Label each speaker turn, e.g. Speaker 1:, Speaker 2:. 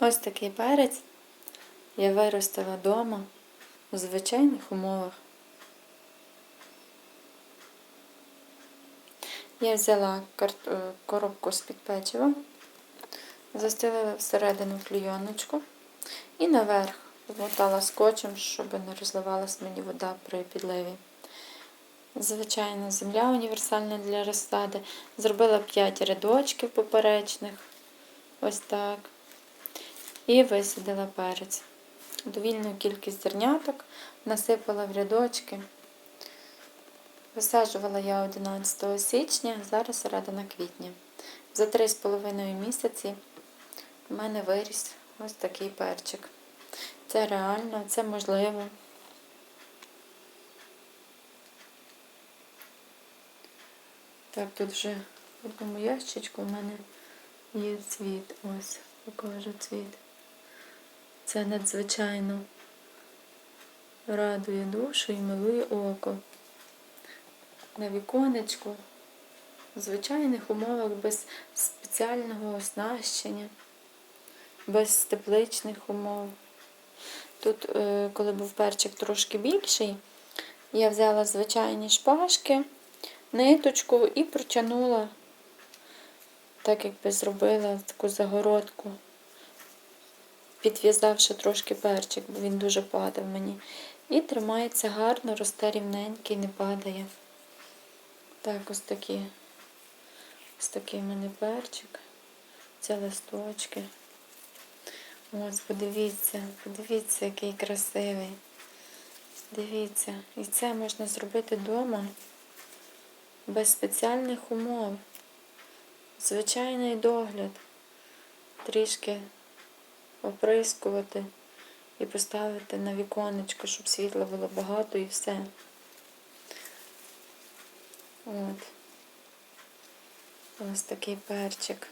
Speaker 1: Ось такий перець я виростила вдома у звичайних умовах. Я взяла е, коробку з-під печива, застелила всередину клійоночку і наверх вмотала скотчем, щоб не розливалась мені вода при підливі. Звичайна земля універсальна для розсади. Зробила 5 рядочків поперечних. Ось так. І висадила перець. Довільну кількість зерняток насипала в рядочки. Висаджувала я 11 січня, зараз середина квітня. За 3,5 місяці в мене виріс ось такий перчик. Це реально, це можливо. Так, тут вже в одному ящичку в мене є цвіт. Ось, покажу цвіт. Це надзвичайно радує душу і милує око. На віконечку, в звичайних умовах, без спеціального оснащення, без тепличних умов. Тут, е, коли був перчик трошки більший, я взяла звичайні шпажки, ниточку і протягнула, так якби зробила таку загородку, підв'язавши трошки перчик, бо він дуже падав мені. І тримається гарно, росте рівненький, не падає. Так, ось такі. Ось такий в мене перчик. Це листочки. Ось, подивіться, подивіться, який красивий. Дивіться. І це можна зробити вдома без спеціальних умов. Звичайний догляд. Трішки оприскувати і поставити на віконечко, щоб світла було багато і все. От. Ось такий перчик.